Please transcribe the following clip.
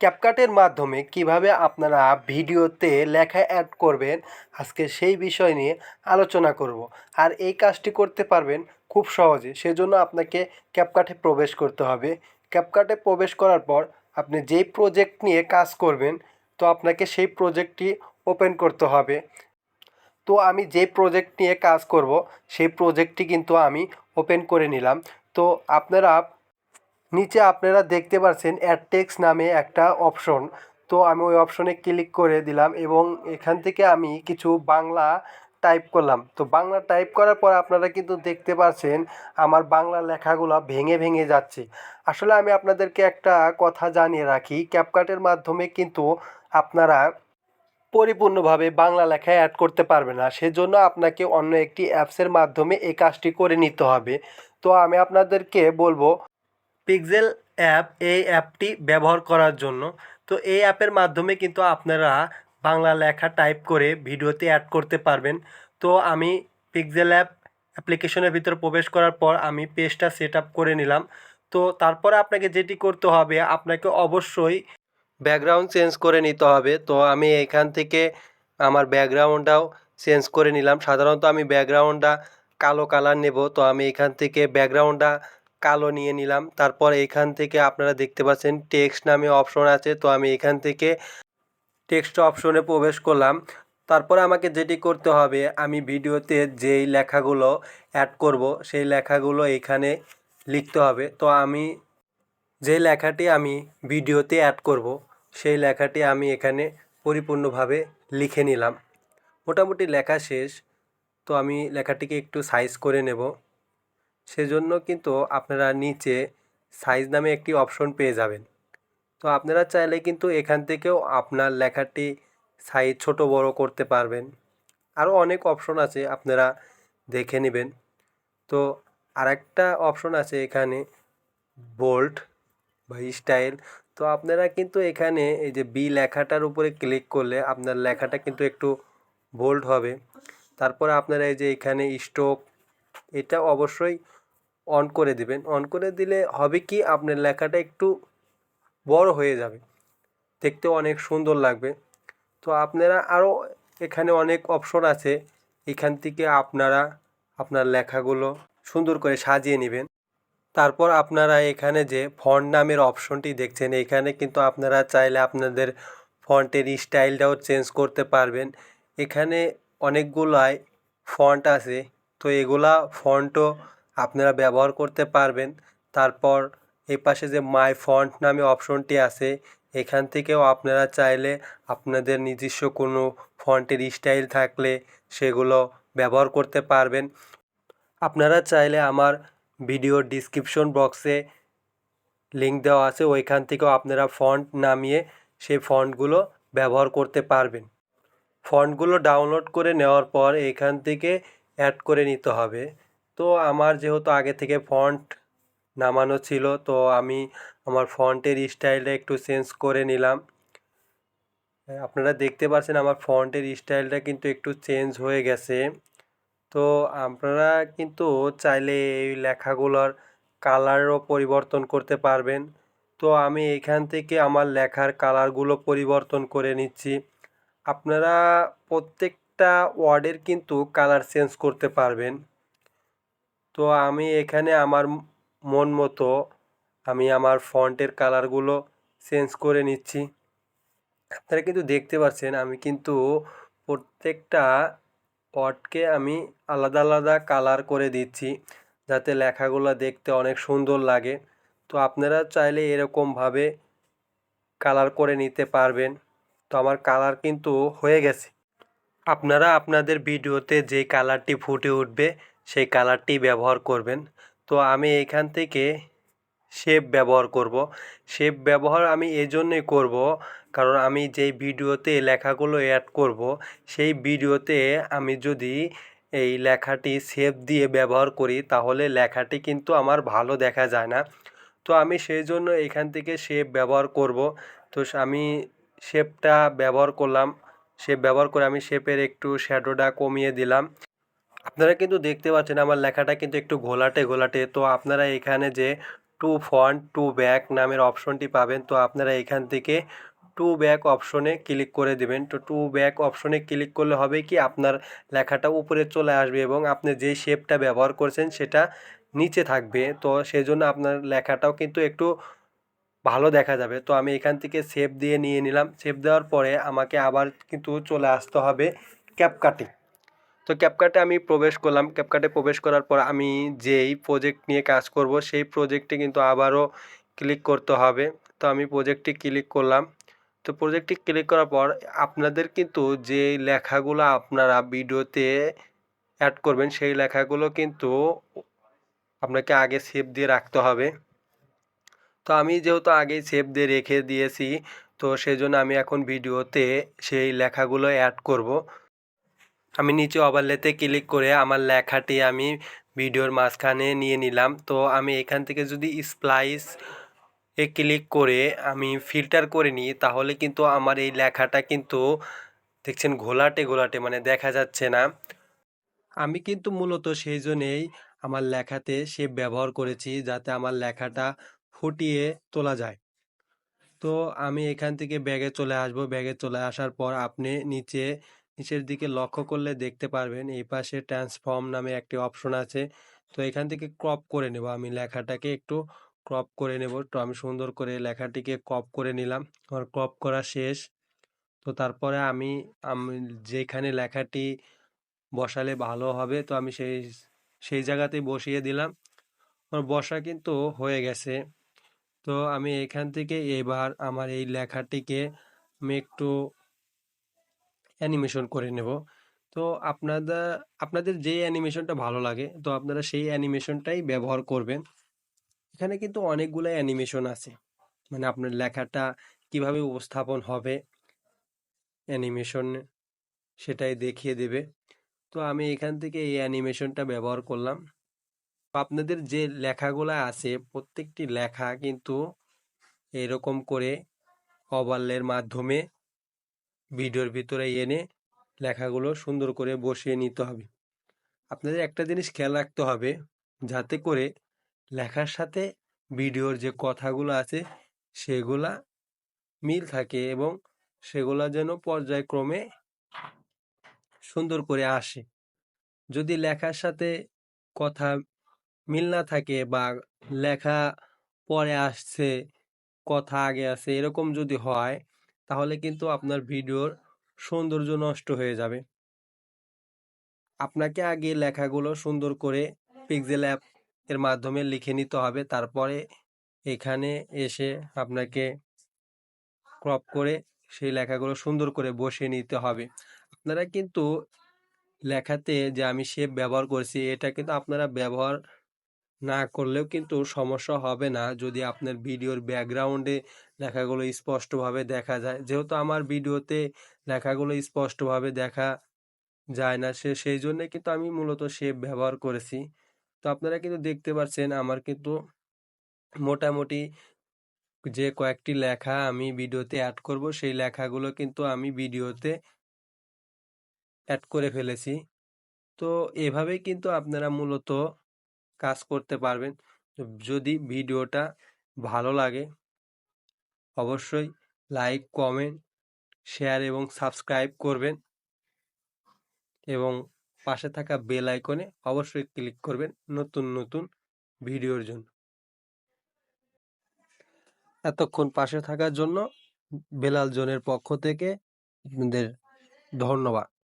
ক্যাপকাটের মাধ্যমে কীভাবে আপনারা ভিডিওতে লেখা অ্যাড করবেন, আজকে সেই বিষয় নিয়ে আলোচনা করব। আর এই কাজটি করতে পারবেন খুব সহজে, সেজন্য আপনাকে ক্যাপকাটে প্রবেশ করতে হবে। ক্যাপকাটে প্রবেশ করার পর আপনি যেই প্রজেক্ট নিয়ে কাজ করবেন, তো আপনাকে সেই প্রজেক্টটি ওপেন করতে হবে। তো আমি যে প্রজেক্ট নিয়ে কাজ করব, সেই প্রজেক্টটি কিন্তু আমি ওপেন করে নিলাম। তো আপনারা নিচে আপনারা দেখতে পাচ্ছেন অ্যাডটেক্স নামে একটা অপশন। তো আমি ওই অপশনে ক্লিক করে দিলাম এবং এখান থেকে আমি কিছু বাংলা টাইপ করলাম। তো বাংলা টাইপ করার পর আপনারা কিন্তু দেখতে পাচ্ছেন আমার বাংলা লেখাগুলো ভেঙে ভেঙে যাচ্ছে। আসলে আমি আপনাদেরকে একটা কথা জানিয়ে রাখি ক্যাপকাটের মাধ্যমে কিন্তু আপনারা পরিপূর্ণভাবে বাংলা লেখা অ্যাড করতে পারবে না। সেজন্য আপনাকে অন্য একটি অ্যাপসের মাধ্যমে এই কাজটি করে নিতে হবে। তো আমি আপনাদেরকে বলব পিক্সেল অ্যাপ এই অ্যাপটি ব্যবহার করার জন্য। তো এই অ্যাপের মাধ্যমে কিন্তু আপনারা বাংলা লেখা টাইপ করে ভিডিওতে অ্যাড করতে পারবেন। তো আমি পিক্সেল অ্যাপ অ্যাপ্লিকেশনের ভিতরে প্রবেশ করার পর আমি পেজটা সেট আপ করে নিলাম। তো তারপরে আপনাকে যেটি করতে হবে, আপনাকে অবশ্যই ব্যাকগ্রাউন্ড চেঞ্জ করে নিতে হবে। তো আমি এখান থেকে আমার ব্যাকগ্রাউন্ডটাও চেঞ্জ করে নিলাম। সাধারণত আমি ব্যাকগ্রাউন্ডটা কালো কালার নেব। তো আমি এখান থেকে ব্যাকগ্রাউন্ডটা কালো নিয়ে নিলাম। তারপর এখান থেকে আপনারা দেখতে পাচ্ছেন টেক্সট নামে অপশন আছে। তো আমি এখান থেকে টেক্সট অপশনে প্রবেশ করলাম। তারপরে আমাকে যেটি করতে হবে, আমি ভিডিওতে যেই লেখাগুলো অ্যাড করব, সেই লেখাগুলো এখানে লিখতে হবে। তো আমি যে লেখাটি আমি ভিডিওতে অ্যাড করব, সেই লেখাটি আমি এখানে পরিপূর্ণভাবে লিখে নিলাম। মোটামুটি লেখা শেষ। তো আমি লেখাটিকে একটু সাইজ করে নেব। সেজন্য কিন্তু আপনারা নিচে সাইজ নামে একটি অপশন পেয়ে যাবেন। তো আপনারা চাইলে কিন্তু এখান থেকেও আপনার লেখাটি সাইজ ছোট বড় করতে পারবেন। আরও অনেক অপশন আছে আপনারা দেখে নেবেন। তো আরেকটা অপশন আছে এখানে বোল্ড বা স্টাইল তো আপনারা কিন্তু এখানে এই যে বি লেখাটার উপরে ক্লিক করলে আপনার লেখাটা কিন্তু একটু বোল্ড হবে। তারপরে আপনারা এই যে এখানে স্ট্রোক এটা অবশ্যই অন করে দিবেন। অন করে দিলে হবে কি? আপনার লেখাটা একটু বড় হয়ে যাবে। দেখতে অনেক সুন্দর লাগবে। তো আপনারা আরও এখানে অনেক অপশন আছে। এখান থেকে আপনারা আপনার লেখাগুলো সুন্দর করে সাজিয়ে নেবেন। তারপর আপনারা এখানে যে ফন্ট নামের অপশনটি দেখছেন, এখানে কিন্তু আপনারা চাইলে আপনাদের ফন্টের স্টাইলটাও চেঞ্জ করতে পারবেন। এখানে অনেকগুলাই ফন্ট আছে। তো এগুলা ফন্টও আপনারা ব্যবহার করতে পারবেন। তারপর এই পাশে যে মাই ফন্ট নামে অপশনটি আছে, এখান থেকেও আপনারা চাইলে আপনাদের নিজস্ব কোনো ফন্টের স্টাইল থাকলে সেগুলো ব্যবহার করতে পারবেন। আপনারা চাইলে আমার ভিডিওর ডিসক্রিপশন বক্সে লিঙ্ক দেওয়া আছে, ওইখান থেকেও আপনারা ফন্ট নামিয়ে সেই ফন্টগুলো ব্যবহার করতে পারবেন। ফন্টগুলো ডাউনলোড করে নেওয়ার পর এখান থেকে অ্যাড করে নিতে হবে। তো আমার যেহেতু আগে থেকে ফন্ট নামানো ছিল, তো আমি আমার ফন্টের স্টাইলটা একটু চেঞ্জ করে নিলাম। আপনারা দেখতে পাচ্ছেন আমার ফন্টের স্টাইলটা কিন্তু একটু চেঞ্জ হয়ে গেছে। তো আপনারা কিন্তু চাইলে এই লেখাগুলোর কালারও পরিবর্তন করতে পারবেন। তো আমি এখান থেকে আমার লেখার কালারগুলো পরিবর্তন করে নিচ্ছি। আপনারা প্রত্যেকটা ওয়ার্ডের কিন্তু কালার চেঞ্জ করতে পারবেন। তো আমি এখানে আমার মন মতো আমি আমার ফন্টের কালারগুলো চেঞ্জ করে নিচ্ছি। আপনারা কিন্তু দেখতে পাচ্ছেন আমি কিন্তু প্রত্যেকটা ওয়ার্ডকে আমি আলাদা আলাদা কালার করে দিচ্ছি, যাতে লেখাগুলো দেখতে অনেক সুন্দর লাগে। তো আপনারা চাইলে এরকমভাবে কালার করে নিতে পারবেন। তো আমার কালার কিন্তু হয়ে গেছে। আপনারা আপনাদের ভিডিওতে যে কালারটি ফুটে উঠবে সেই কালারটি ব্যবহার করবেন। তো আমি এখান থেকে শেপ ব্যবহার করব। শেপ ব্যবহার আমি এই জন্যই করব কারণ আমি যেই ভিডিওতে লেখাগুলো অ্যাড করব, সেই ভিডিওতে আমি যদি এই লেখাটি শেপ দিয়ে ব্যবহার করি তাহলে লেখাটি কিন্তু আমার ভালো দেখা যায় না। তো আমি সেই জন্য এখান থেকে শেপ ব্যবহার করব। তো আমি শেপটা ব্যবহার করলাম। শেপ ব্যবহার করে আমি শেপের একটু শ্যাডোটা কমিয়ে দিলাম। আপনারা কিন্তু দেখতে পাচ্ছেন আমার লেখাটা কিন্তু একটু ঘোলাটে ঘোলাটে। তো আপনারা এখানে যে টু ফন্ট টু ব্যাক নামের অপশনটি পাবেন, তো আপনারা এখান থেকে টু ব্যাক অপশনে ক্লিক করে দেবেন। তো টু ব্যাক অপশনে ক্লিক করলে হবে কি আপনার লেখাটা উপরে চলে আসবে এবং আপনি যে শেপটা ব্যবহার করছেন সেটা নিচে থাকবে। তো সেই জন্য আপনার লেখাটাও কিন্তু একটু ভালো দেখা যাবে। তো আমি এখান থেকে সেভ দিয়ে নিয়ে নিলাম। সেভ দেওয়ার পরে আমাকে আবার কিন্তু চলে আসতে হবে ক্যাপকাটে তো ক্যাপকাটে আমি প্রবেশ করলাম। ক্যাপকাটে প্রবেশ করার পর আমি যেই প্রজেক্ট নিয়ে কাজ করব, সেই প্রজেক্টে কিন্তু আবারও ক্লিক করতে হবে। তো আমি প্রজেক্টটি ক্লিক করলাম। তো প্রজেক্টে ক্লিক করার পর আপনাদের কিন্তু যে লেখাগুলো আপনারা ভিডিওতে অ্যাড করবেন, সেই লেখাগুলো কিন্তু আপনাকে আগে সেভ দিয়ে রাখতে হবে। তো আমি যেহেতু আগেই সেভ দিয়ে রেখে দিয়েছি, তো সেই জন্য আমি এখন ভিডিওতে সেই লেখাগুলো অ্যাড করব। আমি নিচে ওভারলেতে ক্লিক করে আমার লেখাটি আমি ভিডিওর মাঝখানে নিয়ে নিলাম। তো আমি এখান থেকে যদি স্প্লাইস এ ক্লিক করে আমি ফিল্টার করে নিই, তাহলে কিন্তু আমার এই লেখাটা কিন্তু দেখছেন ঘোলাটে ঘোলাটে মানে দেখা যাচ্ছে না। আমি কিন্তু মূলত সেই জন্যেই আমার লেখাতে সে ব্যবহার করেছি যাতে আমার লেখাটা ফুটিয়ে তোলা যায়। তো আমি এখান থেকে ব্যাগে চলে আসব। ব্যাগে চলে আসার পর আপনি নিচে নিচের দিকে লক্ষ্য করলে দেখতে পারবেন এই পাশে ট্রান্সফর্ম নামে একটি অপশন আছে। তো এখান থেকে ক্রপ করে নেব। আমি লেখাটাকে একটু ক্রপ করে নেব। তো আমি সুন্দর করে লেখাটিকে ক্রপ করে নিলাম। আমার ক্রপ করা শেষ। তো তারপরে আমি আমি যেখানে লেখাটি বসালে ভালো হবে, তো আমি সেই সেই জায়গাতেই বসিয়ে দিলাম। আমার বসা কিন্তু হয়ে গেছে। তো আমি এখান থেকে এবার আমার এই লেখাটিকে আমি একটু অ্যানিমেশন করে নেব। তো আপনাদের আপনাদের যে অ্যানিমেশনটা ভালো লাগে, তো আপনারা সেই অ্যানিমেশনটাই ব্যবহার করবেন। এখানে কিন্তু অনেকগুলো অ্যানিমেশন আছে। মানে আপনার লেখাটা কীভাবে উপস্থাপন হবে, অ্যানিমেশন সেটাই দেখিয়ে দেবে। তো আমি এখান থেকে এই অ্যানিমেশনটা ব্যবহার করলাম। আপনাদের যে লেখাগুলো আছে, প্রত্যেকটি লেখা কিন্তু এরকম করে ওভারলের মাধ্যমে ভিডিওর ভিতরে এনে লেখাগুলো সুন্দর করে বসিয়ে নিতে হবে। আপনাদের একটা জিনিস খেয়াল রাখতে হবে, যাতে করে লেখার সাথে ভিডিওর যে কথাগুলো আছে, সেগুলা মিল থাকে এবং সেগুলা যেন পর্যায়ক্রমে সুন্দর করে আসে। যদি লেখার সাথে কথা মিল না থাকে বা লেখা পরে আসছে, কথা আগে আছে, এরকম যদি হয় তাহলে কিন্তু আপনার ভিডিওর সৌন্দর্য নষ্ট হয়ে যাবে। আপনাকে আগে লেখাগুলো সুন্দর করে পিক্সেল অ্যাপ এর মাধ্যমে লিখে নিতে হবে। তারপরে এখানে এসে আপনাকে ক্রপ করে সেই লেখাগুলো সুন্দর করে বসিয়ে নিতে হবে। আপনারা কিন্তু লেখাতে যে আমি শেপ ব্যবহার করছি, এটা কিন্তু আপনারা ব্যবহার না করলেও কিন্তু সমস্যা হবে না। যদি আপনার ভিডিওর ব্যাকগ্রাউন্ডে লেখাগুলো স্পষ্টভাবে দেখা যায়। যেহেতু আমার ভিডিওতে লেখাগুলো স্পষ্টভাবে দেখা যায় না, সে, সেই জন্য কিন্তু আমি মূলত শেপ ব্যবহার করেছি। তো আপনারা কিন্তু দেখতে পাচ্ছেন আমার কিন্তু মোটামুটি যে কয়েকটি লেখা আমি ভিডিওতে অ্যাড করব, সেই লেখাগুলো কিন্তু আমি ভিডিওতে অ্যাড করে ফেলেছি। তো এভাবেই কিন্তু আপনারা মূলত কাজ করতে পারবেন। যদি ভিডিওটা ভালো লাগে, অবশ্যই লাইক, কমেন্ট, শেয়ার এবং সাবস্ক্রাইব করবেন এবং পাশে থাকা বেল আইকনে অবশ্যই ক্লিক করবেন নতুন নতুন ভিডিওর জন্য। এতক্ষণ পাশে থাকার জন্য বেলাল জোনের পক্ষ থেকে আপনাদের ধন্যবাদ।